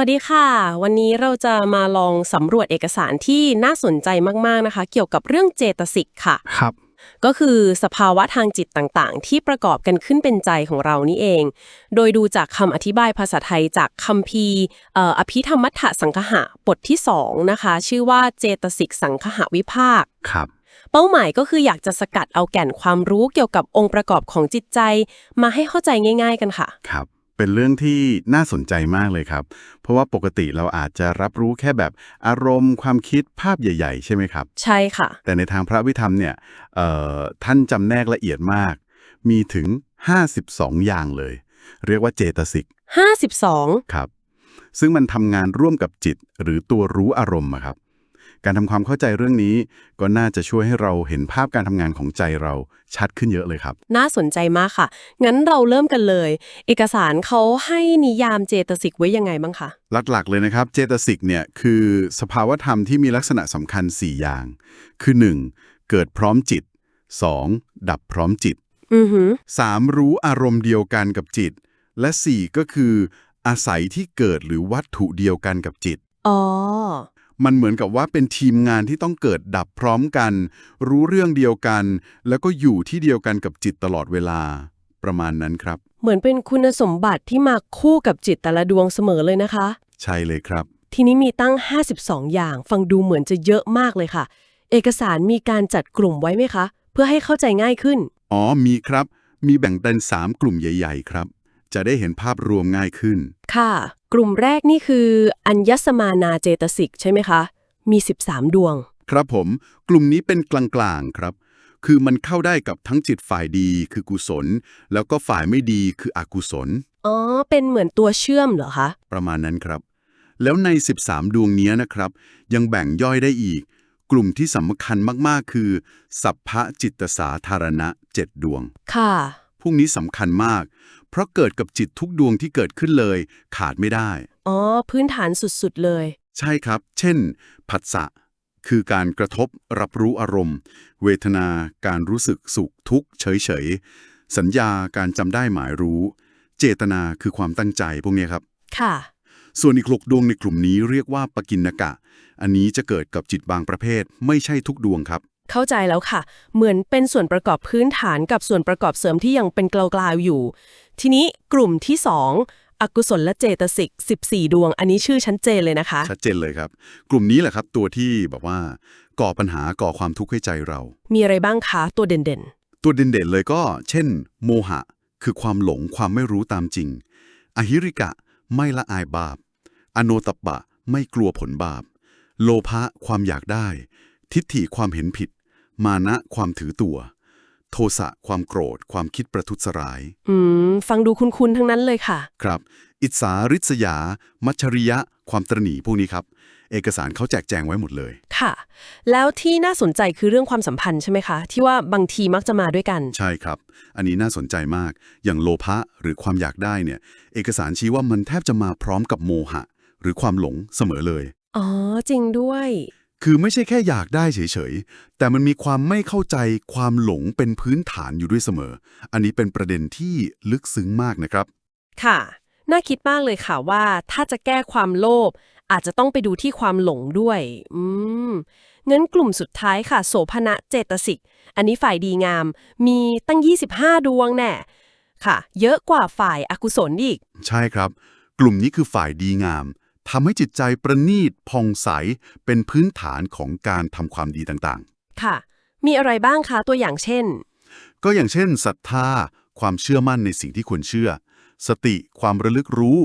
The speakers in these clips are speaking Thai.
วัสดีค่ะ วันนี้เราจะมาลองสำรวจเอกสารที่น่าสนใจมากๆนะคะ เกี่ยวกับเรื่องเจตสิกค่ะ ครับ ก็คือสภาวะทางจิตต่างๆ ที่ประกอบกันขึ้นเป็นใจของเรานี่เอง โดยดูจากคำอธิบายภาษาไทยจากคัมภีร์เอ่ออภิธรรมัฏฐสังคหะบทที่สองนะคะ ชื่อว่าเจตสิกสังคหวิภาค ครับเป้าหมายก็คืออยากจะสกัดเอาแก่นความรู้เกี่ยวกับองค์ประกอบของจิตใจ มาให้เข้าใจง่าย ๆ กันค่ะ ครับ เป็นเรื่องที่น่าสนใจมากเลยครับ เพราะว่าปกติเราอาจจะรับรู้แค่แบบอารมณ์ความคิดภาพใหญ่ ๆ ใช่ไหมครับ ใช่ค่ะ แต่ในทางพระวิธรรมเนี่ยเอ่อท่านจำแนกละเอียดมาก มีถึง 52 อย่างเลย เรียกว่าเจตสิก 52 ครับ ซึ่งมันทำงานร่วมกับจิตหรือตัวรู้อารมณ์อะครับ การทำความเข้าใจเรื่องนี้ ก็น่าจะช่วยให้เราเห็นภาพการทำงานของใจเราชัดขึ้นเยอะเลยครับ น่าสนใจมากค่ะ งั้นเราเริ่มกันเลย เอกสารเขาให้นิยามเจตสิกไว้ยังไงบ้างคะหลักๆเลยนะครับ เจตสิกเนี่ยคือสภาวธรรมที่มีลักษณะสำคัญ 4 อย่าง คือ 1. เกิดพร้อมจิต 2. ดับพร้อมจิตอือหือ 3. รู้อารมณ์เดียวกันกับจิต และ4ก็คือ อาศัยที่เกิดหรือวัตถุเดียวกันกับจิต อ๋อ มันเหมือนกับว่าเป็นทีมงานที่ต้องเกิดดับพร้อมกัน รู้เรื่องเดียวกัน แล้วก็อยู่ที่เดียวกันกับจิตตลอดเวลา ประมาณนั้นครับ เหมือนเป็นคุณสมบัติที่มาคู่กับจิตแต่ละดวงเสมอเลยนะคะ ใช่เลยครับ ทีนี้มีตั้ง 52 อย่าง ฟังดูเหมือนจะเยอะมากเลยค่ะ เอกสารมีการจัดกลุ่มไว้ไหมคะ เพื่อให้เข้าใจง่ายขึ้น อ๋อมีครับ มีแบ่งเป็น 3 กลุ่มใหญ่ ๆ ครับ จะได้เห็นภาพรวมง่ายขึ้น ค่ะ กลุ่มแรกนี่คือ อัญญสมานาเจตสิกใช่ไหมคะ มี 13 ดวง ครับผม กลุ่มนี้เป็นกลางๆครับ คือมันเข้าได้กับทั้งจิตฝ่ายดีคือกุศล แล้วก็ฝ่ายไม่ดีคืออกุศล อ๋อ เป็นเหมือนตัวเชื่อมเหรอคะ ประมาณนั้นครับ แล้วใน 13 ดวงเนี้ยนะครับ ยังแบ่งย่อยได้อีก กลุ่มที่สำคัญมากๆ คือ สัพพะจิตสาธารณะ7ดวง ค่ะ พวกนี้สำคัญมากเพ ราะเกิดกับจิตทุกดวงที่เกิดขึ้นเลย ขาดไม่ได้ อ๋อ พื้นฐานสุดๆเลย ใช่ครับ เช่น ผัสสะ คือการกระทบรับรู้อารมณ์ เวทนา การรู้สึกสุขทุกข์เฉยๆ สัญญาการจำได้หมายรู้ เจตนาคือความตั้งใจพวกเนี้ยครับ ค่ะ ส่วนอีกหกดวงในกลุ่มนี้เรียกว่าปกินนกะ อันนี้จะเกิดกับจิตบางประเภท ไม่ใช่ทุกดวงครับ เข้าใจแล้วค่ะ เหมือนเป็นส่วนประกอบพื้นฐานกับส่วนประกอบเสริมที่ยังเป็นกลาวๆอยู่ ทีนี้กลุ่มที่สองอกุศลและเจตสิก 14 ดวง อันนี้ชื่อชัดเจนเลยนะคะ ชัดเจนเลยครับ กลุ่มนี้แหละครับ ตัวที่แบบว่า ก่อปัญหาก่อความทุกข์ให้ใจเรา มีอะไรบ้างคะ ตัวเด่นตัวเด่นๆเลยก็ เช่น โมหะ คือความหลงความไม่รู้ตามจริง อหิริกะ ไม่ละอายบาป อโนตปปะไม่กลัวผลบาป โลภะ ความอยากได้ ทิฏฐิความเห็นผิด มานะความถือตัว โทสะความโกรธ ความคิดประทุษร้ายๆอืม ฟังดูคุ้นๆ ทั้งนั้นเลยค่ะ ครับ อิสาริษยา มัชริยะ ความตรณีพวกนี้ครับ เอกสารเขาแจกแจงไว้หมดเลย ค่ะ แล้วที่น่าสนใจคือเรื่องความสัมพันธ์ใช่ไหมคะ ที่ว่าบางทีมักจะมาด้วยกัน ใช่ครับ อันนี้น่าสนใจมาก อย่างโลภะหรือความอยากได้เนี่ย เอกสารชี้ว่ามันแทบจะมาพร้อมกับโมหะ หรือความหลงเสมอเลย อ๋อ จริงด้วย คือไม่ใช่แค่อยากได้เฉยๆ แต่มันมีความไม่เข้าใจความหลงเป็นพื้นฐานอยู่ด้วยเสมอ อันนี้เป็นประเด็นที่ลึกซึ้งมากนะครับ ค่ะ น่าคิดมากเลยค่ะว่าถ้าจะแก้ความโลภอาจจะต้องไปดูที่ความหลงด้วย อืม งั้นกลุ่มสุดท้ายค่ะ โสภณะเจตสิก อันนี้ฝ่ายดีงาม มีตั้ง 25 ดวงแน่ ค่ะ เยอะกว่าฝ่ายอากุศลอีก ใช่ครับ กลุ่มนี้คือฝ่ายดีงาม ทำให้จิตใจประณีตผ่องใสเป็นพื้นฐานของการทำความดีต่างค่ะ มีอะไรบ้างคะตัวอย่างเช่นๆก็อย่างเช่นศรัทธา ความเชื่อมั่นในสิ่งที่ควรเชื่อ สติ ความระลึกรู้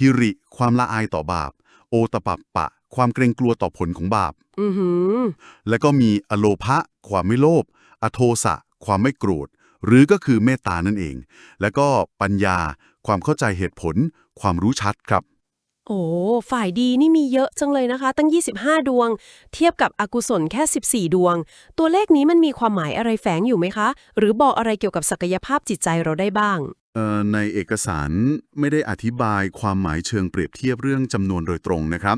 ฮิริ ความละอายต่อบาป โอตปัปปะ ความเกรงกลัวต่อผลของบาป อือหือ แล้วก็มีอโลภะ ความไม่โลภ อโทสะ ความไม่โกรธ หรือก็คือเมตตานั่นเอง แล้วก็ปัญญา ความเข้าใจเหตุผล ความรู้ชัดครับ โอ้ฝ่ายดีนี่มีเยอะจังเลยนะคะ ตั้ง 25 ดวง เทียบกับอกุศลแค่ 14 ดวง ตัวเลขนี้มันมีความหมายอะไรแฝงอยู่ไหมคะ หรือบอกอะไรเกี่ยวกับศักยภาพจิตใจเราได้บ้าง ในเอกสารไม่ได้อธิบายความหมายเชิงเปรียบเทียบเรื่องจำนวนโดยตรงนะครับ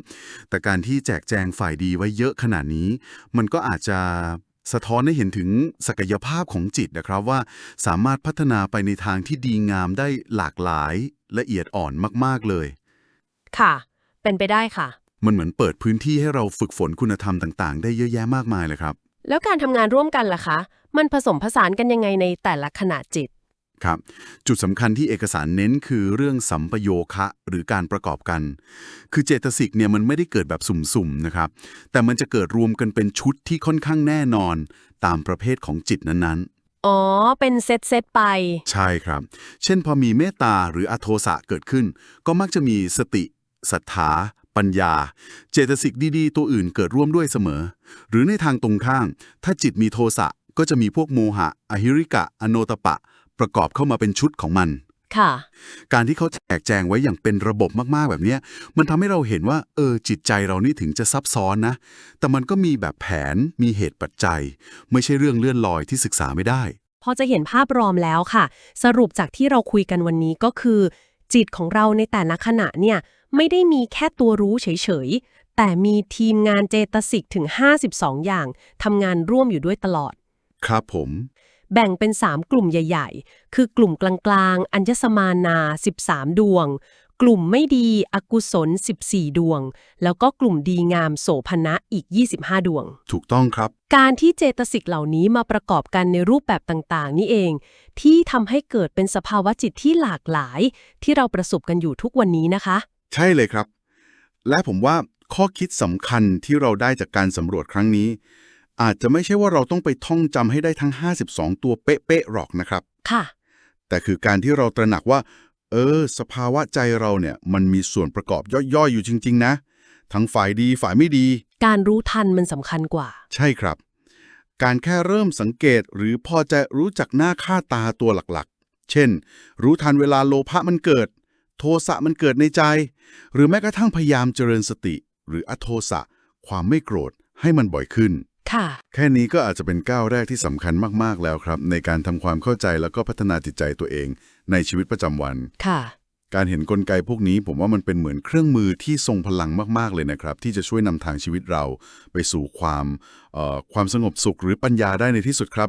แต่การที่แจกแจงฝ่ายดีไว้เยอะขนาดนี้ มันก็อาจจะสะท้อนให้เห็นถึงศักยภาพของจิตนะครับว่าสามารถพัฒนาไปในทางที่ดีงามได้หลากหลายละเอียดอ่อนมาก ๆ เลย ค่ะไปเป็นไปได้ค่ะ มันเหมือนเปิดพื้นที่ให้เราฝึกฝนคุณธรรมต่างๆ ได้เยอะแยะมากมายเลยครับ แล้วการทำงานร่วมกันล่ะคะ มันผสมผสานกันยังไงในแต่ละขณะจิต ครับ จุดสำคัญที่เอกสารเน้นคือเรื่องสัมปโยคะ หรือการประกอบกัน คือเจตสิกเนี่ยมันไม่ได้เกิดแบบสุ่มๆนะครับ แต่มันจะเกิดรวมกันเป็นชุดที่ค่อนข้างแน่นอน ตามประเภทของจิตนั้นๆอ๋อ เป็นเซตเซตๆไป ใช่ครับ เช่นพอมีเมตตาหรืออโทสะเกิดขึ้น ก็มักจะมีสติ ศรัทธา ปัญญา เจตสิกดีๆ ตัวอื่นเกิดร่วมด้วยเสมอ หรือในทางตรงข้ามถ้าจิตมีโทสะก็จะมีพวกโมหะ อหิริกะ อโนตปะ ประกอบเข้ามาเป็นชุดของมัน ค่ะ การที่เขาแจกแจงไว้อย่างเป็นระบบมากๆแบบเนี้ยมันทำให้เราเห็นว่า เออ จิตใจเรานี่ถึงจะซับซ้อนนะ แต่มันก็มีแบบแผนมีเหตุปัจจัย ไม่ใช่เรื่องเลื่อนลอยที่ศึกษาไม่ได้ พอจะเห็นภาพรวมแล้วค่ะ สรุปจากที่เราคุยกันวันนี้ก็คือ จิตของเราในแต่ละขณะเนี่ย ไม่ได้มีแค่ตัวรู้เฉยๆ แต่มีทีมงานเจตสิกถึง 52 อย่างทำงานร่วมอยู่ด้วยตลอด ครับผม แบ่งเป็น 3 กลุ่มใหญ่ ๆ คือกลุ่มกลางๆ อัญญสมานา 13 ดวง กลุ่มไม่ดีอกุศล 14 ดวง แล้วก็กลุ่มดีงามโสภณะอีก 25 ดวง ถูกต้องครับ การที่เจตสิกเหล่านี้มาประกอบกันในรูปแบบต่างๆ นี่เอง ที่ทำให้เกิดเป็นสภาวะจิตที่หลากหลาย ที่เราประสบกันอยู่ทุกวันนี้นะคะ ใช่เลยครับ และผมว่าข้อคิดสำคัญที่เราได้จากการสำรวจครั้งนี้ อาจจะไม่ใช่ว่าเราต้องไปท่องจำให้ได้ทั้ง 52 ตัวเป๊ะๆหรอกนะครับ ค่ะ แต่คือการที่เราตระหนักว่า เออ สภาวะใจเราเนี่ย มันมีส่วนประกอบย่อยๆอยู่จริง ๆ นะ ทั้งฝ่ายดีฝ่ายไม่ดี การรู้ทันมันสำคัญกว่า ใช่ครับ การแค่เริ่มสังเกตหรือพอจะรู้จักหน้าค่าตาตัวหลักๆ เช่น รู้ทันเวลาโลภะมันเกิด โทสะมันเกิดในใจ หรือแม้กระทั่งพยายามเจริญสติ หรืออโทสะ ความไม่โกรธให้มันบ่อยขึ้น ค่ะ แค่นี้ก็อาจจะเป็นก้าวแรกที่สำคัญมาก ๆ แล้วครับ ในการทำความเข้าใจแล้วก็พัฒนาจิตใจตัวเองในชีวิตประจำวัน ค่ะ การเห็นกลไกพวกนี้ผมว่ามันเป็นเหมือนเครื่องมือที่ทรงพลังมากๆเลยนะครับ ที่จะช่วยนำทางชีวิตเราไปสู่ความเอ่อความสงบสุขหรือปัญญาได้ในที่สุดครับ